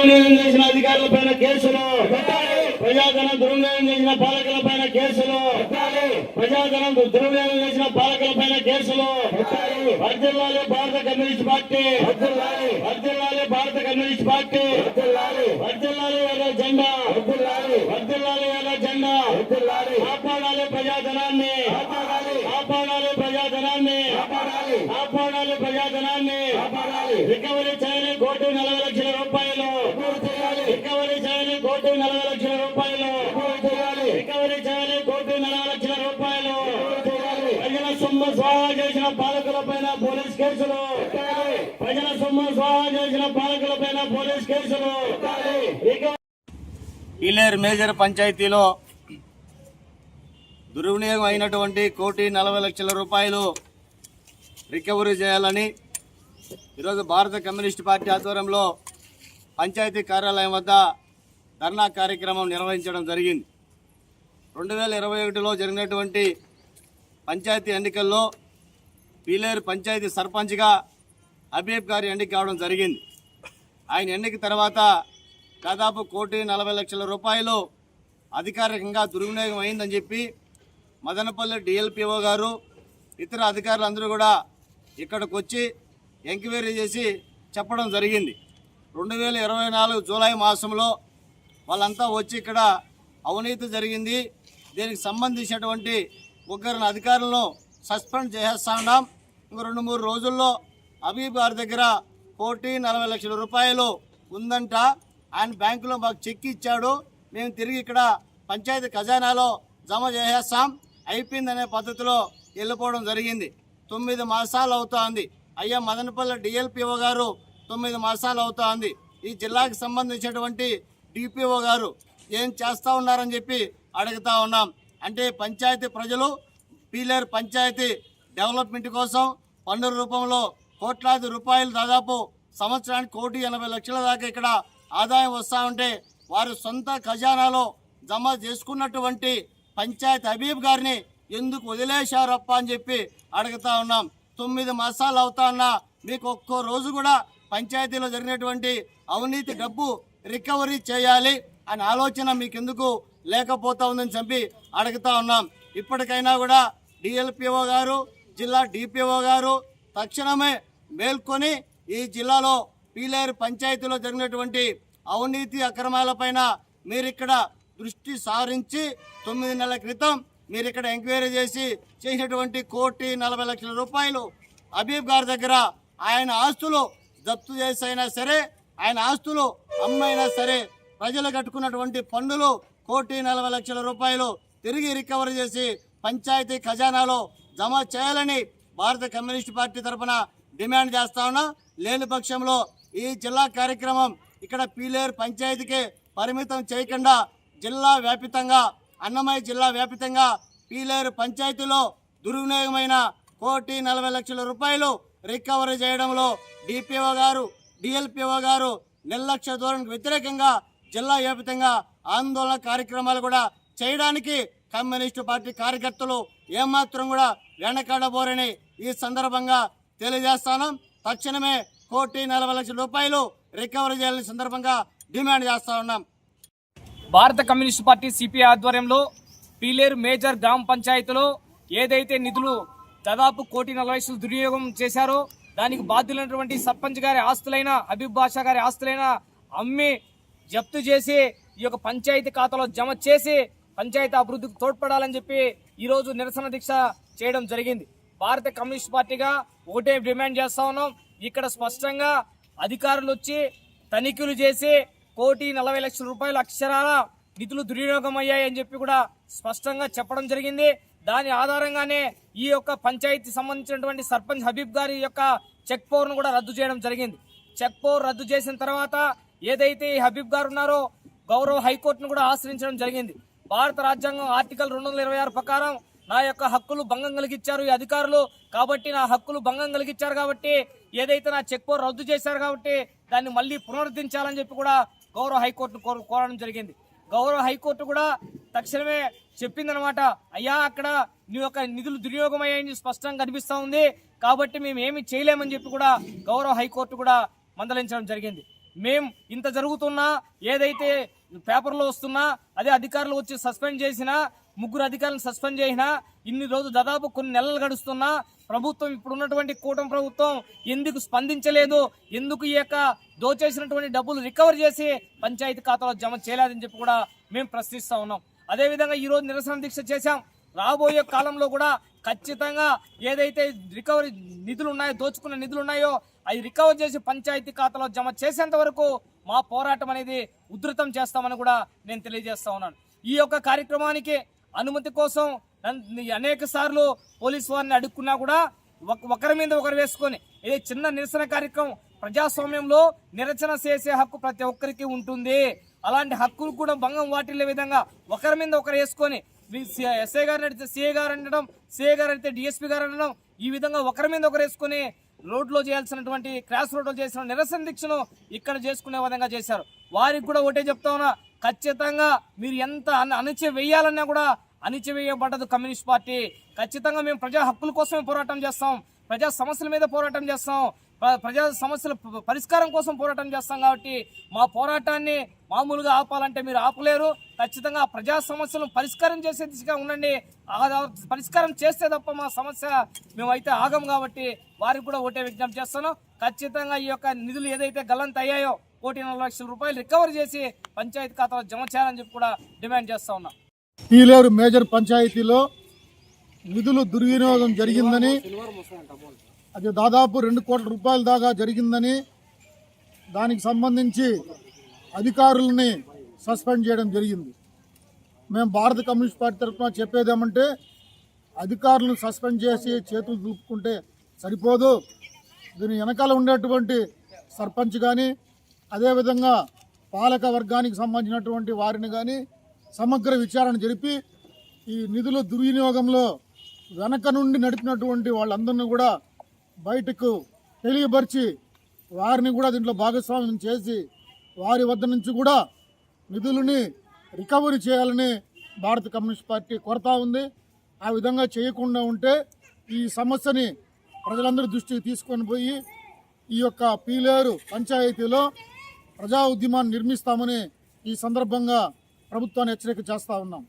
చేసిన అధికారుల పైన కేసులు. ప్రజాధనం దుర్వినియోగం చేసిన పాలకుల పైన కేసులు. ప్రజాధనం దుర్వినియోగం చేసిన పాలకుల పైన కేసులు. వర్జిల్లాలి భారత కమ్యూనిస్ట్ పార్టీ. వర్జిల్లాలి భారత కమ్యూనిస్ట్ పార్టీ. వర్జిల్లాలి ఎర్ర జెండా. వర్జిల్లాలి ఎర్ర జెండా. కాపాడాలి లక్షల రూపాయలు. రికవరీ చేయాలి. కోటి లక్షల రూపాయలు. ప్రజల సొమ్ము స్వాహా చేసిన పాలకుల పైన పోలీస్ కేసులు. ప్రజల సొమ్ము స్వాహా చేసిన పాలకుల పైన పోలీస్ కేసులు. రికవరీ మేజర్ పంచాయతీలో దుర్వినియోగం అయినటువంటి కోటి నలభై లక్షల రూపాయలు రికవరీ చేయాలని ఈరోజు భారత కమ్యూనిస్ట్ పార్టీ ఆధ్వర్యంలో పంచాయతీ కార్యాలయం వద్ద ధర్నా కార్యక్రమం నిర్వహించడం జరిగింది. రెండు వేల ఇరవై ఒకటిలో జరిగినటువంటి పంచాయతీ ఎన్నికల్లో పీలేరు పంచాయతీ సర్పంచ్గా హబీబ్ గారి ఎన్నిక కావడం జరిగింది. ఆయన ఎన్నిక తర్వాత దాదాపు కోటి నలభై లక్షల రూపాయలు అధికారికంగా దుర్వినియోగం అయిందని చెప్పి మదనపల్లి డిఎల్పిఓ గారు ఇతర అధికారులందరూ కూడా ఇక్కడికి వచ్చి ఎంక్వైరీ చేసి చెప్పడం జరిగింది. రెండు వేల ఇరవై నాలుగు జూలై మాసంలో వాళ్ళంతా వచ్చి ఇక్కడ అవినీతి జరిగింది. దీనికి సంబంధించినటువంటి ముగ్గురిని అధికారులను సస్పెండ్ చేసేస్తా ఉన్నాం రెండు మూడు రోజుల్లో అబీబ్ గారి దగ్గర కోటి నలభై లక్షల రూపాయలు ఉందంట. ఆయన బ్యాంకులో మాకు చెక్ ఇచ్చాడు. మేము తిరిగి ఇక్కడ పంచాయతీ ఖజానాలో జమ చేసేస్తాం. అయిపోయిందనే పద్ధతిలో వెళ్ళిపోవడం జరిగింది. తొమ్మిది మాసాలు అవుతోంది. అయ్యా మదనపల్లి డిఎల్పిఓ గారు తొమ్మిది మాసాలు అవుతోంది. ఈ జిల్లాకు సంబంధించినటువంటి డిపిఓ గారు ఏం చేస్తూ ఉన్నారని చెప్పి అడుగుతా ఉన్నాం. అంటే పంచాయతీ ప్రజలు పీలేరు పంచాయతీ డెవలప్మెంట్ కోసం పన్నుల రూపంలో కోట్లాది రూపాయలు దాదాపు సంవత్సరానికి కోటి ఎనభై లక్షల దాకా ఇక్కడ ఆదాయం వస్తూ ఉంటే వారు సొంత ఖజానాలో జమ చేసుకున్నటువంటి పంచాయత్ హబీబ్ గారిని ఎందుకు వదిలేశారప్ప అని చెప్పి అడుగుతా ఉన్నాం. తొమ్మిది మాసాలు అవుతా ఉన్నా మీకు ఒక్కో రోజు కూడా పంచాయతీలో జరిగినటువంటి అవినీతి డబ్బు రికవరీ చేయాలి అనే ఆలోచన మీకెందుకు లేకపోతా ఉందని చెప్పి అడుగుతా ఉన్నాం. ఇప్పటికైనా కూడా డిఎల్పిఓ గారు జిల్లా డిపిఓ గారు తక్షణమే మేల్కొని ఈ జిల్లాలో పీలేరు పంచాయతీలో జరిగినటువంటి అవినీతి అక్రమాలపైన మీరిక్కడ దృష్టి సారించి తొమ్మిది నెలల క్రితం మీరు ఇక్కడ ఎంక్వైరీ చేసి చేసినటువంటి కోటి నలభై లక్షల రూపాయలు హబీబ్ గారి దగ్గర ఆయన ఆస్తులు జప్తు చేసి అయినా సరే ఆయన ఆస్తులు అమ్మైనా సరే ప్రజలు కట్టుకున్నటువంటి పన్నులు కోటి నలభై లక్షల రూపాయలు తిరిగి రికవరీ చేసి పంచాయతీ ఖజానాలో జమ చేయాలని భారత కమ్యూనిస్ట్ పార్టీ తరఫున డిమాండ్ చేస్తా ఉన్నా. లేని పక్షంలో ఈ జిల్లా కార్యక్రమం ఇక్కడ పీలేరు పంచాయతీకి పరిమితం చేయకుండా జిల్లా వ్యాపితంగా అన్నమయ్య జిల్లా వ్యాపితంగా పీలేరు పంచాయతీలో దుర్వినియోగమైన కోటి నలభై లక్షల రూపాయలు రికవరీ చేయడంలో డిపిఓ గారు డిఎల్పిఓ గారు నిర్లక్ష్య ధోరణికి వ్యతిరేకంగా జిల్లా వ్యాప్తంగా ఆందోళన కార్యక్రమాలు కూడా చేయడానికి కమ్యూనిస్టు పార్టీ కార్యకర్తలు ఏమాత్రం కూడా వెనకాడబోరని ఈ సందర్భంగా తెలియజేస్తాను. తక్షణమే కోటి నలభై లక్షల రూపాయలు రికవరీ చేయాలని సందర్భంగా డిమాండ్ చేస్తా ఉన్నాం. భారత కమ్యూనిస్ట్ పార్టీ సిపిఐ ఆధ్వర్యంలో పీలేరు మేజర్ గ్రామ పంచాయతీలో ఏదైతే నిధులు దాదాపు కోటి నలభై దుర్వినియోగం చేశారో దానికి బాధ్యులైనటువంటి సర్పంచ్ గారి ఆస్తులైన అబీబ్ బాషా గారి ఆస్తులైన అమ్మి జప్తు చేసి ఈ యొక్క పంచాయతీ ఖాతాలో జమ చేసి పంచాయతీ అభివృద్ధికి తోడ్పడాలని చెప్పి ఈరోజు నిరసన దీక్ష చేయడం జరిగింది. భారత కమ్యూనిస్ట్ పార్టీగా ఒకటే డిమాండ్ చేస్తా ఉన్నాం. ఇక్కడ స్పష్టంగా అధికారులు వచ్చి తనిఖీలు చేసి కోటి నలభై లక్షల రూపాయల అక్షరాల నిధులు దుర్వినియోగం అయ్యాయని చెప్పి కూడా స్పష్టంగా చెప్పడం జరిగింది. దాని ఆధారంగానే ఈ యొక్క పంచాయతీ సంబంధించినటువంటి సర్పంచ్ హబీబ్ గారి యొక్క చెక్ పవర్ను కూడా రద్దు చేయడం జరిగింది. చెక్ పవర్ రద్దు చేసిన తర్వాత ఏదైతే హబీబ్ గారు ఉన్నారో గౌరవ హైకోర్టును కూడా ఆశ్రయించడం జరిగింది. భారత రాజ్యాంగం ఆర్టికల్ రెండు వందల ఇరవై ఆరు ప్రకారం నా యొక్క హక్కులు భంగం కలిగించారు ఈ అధికారులు. కాబట్టి నా హక్కులు భంగం కలిగించారు కాబట్టి ఏదైతే నా చెక్ పవర్ రద్దు చేశారు కాబట్టి దాన్ని మళ్ళీ పునరుద్ధరించాలని చెప్పి కూడా గౌరవ హైకోర్టును కోరడం జరిగింది. గౌరవ హైకోర్టు కూడా తక్షణమే చెప్పిందనమాట అయ్యా అక్కడ నీ యొక్క నిధులు దుర్యోగం అయ్యాయని స్పష్టంగా కనిపిస్తూ ఉంది. కాబట్టి మేము ఏమి చేయలేమని చెప్పి కూడా గౌరవ హైకోర్టు కూడా మందలించడం జరిగింది. మేం ఇంత జరుగుతున్నా ఏదైతే పేపర్లో వస్తున్నా అదే అధికారులు వచ్చి సస్పెండ్ చేసినా ముగ్గురు అధికారులను సస్పెండ్ చేసినా ఇన్ని రోజులు దాదాపు కొన్ని నెలలు గడుస్తున్నా ప్రభుత్వం ఇప్పుడున్నటువంటి కూటమి ప్రభుత్వం ఎందుకు స్పందించలేదు ఎందుకు ఈ యొక్క దోచేసినటువంటి డబ్బులు రికవర్ చేసి పంచాయతీ ఖాతాలో జమ చేయలేదని చెప్పి కూడా మేము ప్రశ్నిస్తా ఉన్నాం. అదేవిధంగా ఈరోజు నిరసన దీక్ష చేశాం. రాబోయే కాలంలో కూడా ఖచ్చితంగా ఏదైతే రికవరీ నిధులు ఉన్నాయో దోచుకున్న నిధులు ఉన్నాయో అవి రికవర్ చేసి పంచాయతీ ఖాతాలో జమ చేసేంత వరకు మా పోరాటం అనేది ఉధృతం చేస్తామని కూడా నేను తెలియజేస్తా ఉన్నాను. ఈ యొక్క కార్యక్రమానికి అనుమతి కోసం అనేక సార్లు పోలీసు వారిని అడుక్కున్నా కూడా ఒక- ఒకరి మీద ఒకరు వేసుకొని ఇది చిన్న నిరసన కార్యక్రమం ప్రజాస్వామ్యంలో నిరసన చేసే హక్కు ప్రతి ఒక్కరికి ఉంటుంది. అలాంటి హక్కులు కూడా భంగం వాటిల్లే విధంగా ఒకరి మీద ఒకరు వేసుకొని ఎస్ఐ గారిని అడిగితే సిఐ గారు అనడం సిఐ గారు అడిగితే డిఎస్పీ గారు అనడం ఈ విధంగా ఒకరి మీద ఒకరు వేసుకుని రోడ్లో చేయాల్సినటువంటి క్రాస్ రోడ్లో చేసిన నిరసన దీక్షను ఇక్కడ చేసుకునే విధంగా చేశారు. వారికి కూడా ఒకటే చెప్తా ఉన్నా ఖచ్చితంగా మీరు ఎంత అణ- అణిచి వేయాలన్నా కూడా అణిచివేయబడ్డదు కమ్యూనిస్ట్ పార్టీ. ఖచ్చితంగా మేము ప్రజా హక్కుల కోసమే పోరాటం చేస్తాం. ప్రజా సమస్యల మీద పోరాటం చేస్తాం. ప్రజా సమస్యల పరిష్కారం కోసం పోరాటం చేస్తాం కాబట్టి మా పోరాటాన్ని మామూలుగా ఆపాలంటే మీరు ఆపలేరు. ఖచ్చితంగా ప్రజా సమస్యలను పరిష్కారం చేసే దిశగా ఉండండి. పరిష్కారం చేస్తే తప్ప మా సమస్య మేమైతే ఆగం కాబట్టి వారికి కూడా ఒకటే విజ్ఞప్తి చేస్తాను. ఖచ్చితంగా ఈ యొక్క నిధులు ఏదైతే గల్లంత అయ్యాయో కోటి నలభై లక్షల రూపాయలు రికవర్ చేసి పంచాయతీ ఖాతాలో జమ చేయాలని చెప్పి కూడా డిమాండ్ చేస్తా ఉన్నాం. పీలేరు మేజర్ పంచాయతీలో నిధులు దుర్వినియోగం జరిగిందని అది దాదాపు రెండు కోట్ల రూపాయల దాకా జరిగిందని దానికి సంబంధించి అధికారులని సస్పెండ్ చేయడం జరిగింది. మేము భారత కమ్యూనిస్ట్ పార్టీ తరఫున చెప్పేదేమంటే అధికారులను సస్పెండ్ చేసి చేతులు దులుపుకుంటే సరిపోదు. దీని వెనకాల ఉండేటువంటి సర్పంచ్ కానీ అదేవిధంగా పాలక వర్గానికి సంబంధించినటువంటి వారిని కానీ సమగ్ర విచారణ జరిపి ఈ నిధుల దుర్వినియోగంలో వెనక నుండి నడిపినటువంటి వాళ్ళందరినీ కూడా బయటకు తెలియపరిచి వారిని కూడా దీంట్లో భాగస్వామ్యం చేసి వారి వద్ద నుంచి కూడా నిధులని రికవరీ చేయాలని భారత కమ్యూనిస్ట్ పార్టీ కోరుతా ఉంది. ఆ విధంగా చేయకుండా ఉంటే ఈ సమస్యని ప్రజలందరి దృష్టికి తీసుకొని పోయి ఈ యొక్క పీలేరు పంచాయతీలో ప్రజా ఉద్యమాన్ని నిర్మిస్తామని ఈ సందర్భంగా ప్రభుత్వాన్ని హెచ్చరిక చేస్తూ ఉన్నాం.